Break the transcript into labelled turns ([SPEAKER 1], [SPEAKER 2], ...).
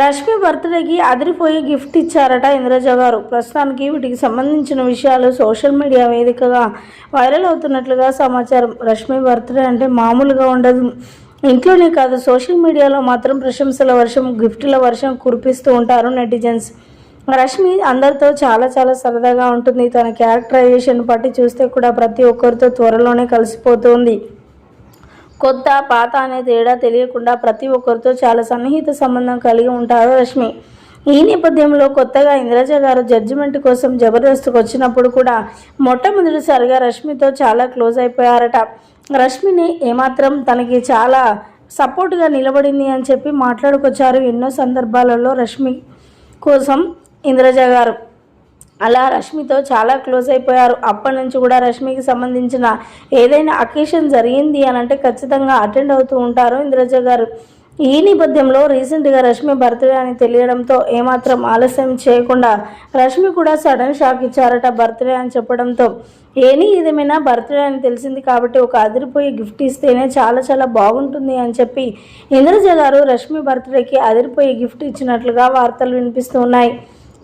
[SPEAKER 1] రష్మి బర్త్డేకి అదిరిపోయి గిఫ్ట్ ఇచ్చారట ఇంద్రజ గారు. ప్రస్తుతానికి వీటికి సంబంధించిన విషయాలు సోషల్ మీడియా వేదికగా వైరల్ అవుతున్నట్లుగా సమాచారం. రష్మి బర్త్డే అంటే మామూలుగా ఉండదు. ఇంట్లోనే కాదు సోషల్ మీడియాలో మాత్రం ప్రశంసల వర్షం గిఫ్టుల వర్షం కురిపిస్తూ ఉంటారు నెటిజన్స్. రష్మి అందరితో చాలా చాలా సరదాగా ఉంటుంది. తన క్యారెక్టరైజేషన్ బట్టి చూస్తే కూడా ప్రతి ఒక్కరితో త్వరలోనే కలిసిపోతుంది. కొత్త పాత అనే తేడా తెలియకుండా ప్రతి ఒక్కరితో చాలా సన్నిహిత సంబంధం కలిగి ఉంటారు రష్మి. ఈ నేపథ్యంలో కొత్తగా ఇంద్రజ గారు జడ్జిమెంట్ కోసం జబర్దస్త్కి వచ్చినప్పుడు కూడా మొట్టమొదటిసారిగా రష్మితో చాలా క్లోజ్ అయిపోయారట. రష్మిని ఏమాత్రం తనకి చాలా సపోర్ట్గా నిలబడింది అని చెప్పి మాట్లాడుకొచ్చారు. ఎన్నో సందర్భాలలో రష్మి కోసం ఇంద్రజ గారు. అలా రష్మితో చాలా క్లోజ్ అయిపోయారు. అప్పటి నుంచి కూడా రష్మికి సంబంధించిన ఏదైనా అకేషన్ జరిగింది అని అంటే ఖచ్చితంగా అటెండ్ అవుతూ ఉంటారు ఇంద్రజ గారు. ఈ నేపథ్యంలో రీసెంట్గా రష్మి బర్త్డే అని తెలియడంతో ఏమాత్రం ఆలస్యం చేయకుండా రష్మి కూడా సడన్ షాక్ ఇచ్చారట బర్త్డే అని చెప్పడంతో. ఏని ఏదేమైనా బర్త్డే అని తెలిసింది కాబట్టి ఒక అదిరిపోయి గిఫ్ట్ ఇస్తేనే చాలా చాలా బాగుంటుంది అని చెప్పి ఇంద్రజ గారు రష్మి బర్త్డేకి అదిరిపోయి గిఫ్ట్ ఇచ్చినట్లుగా వార్తలు వినిపిస్తూ ఉన్నాయి.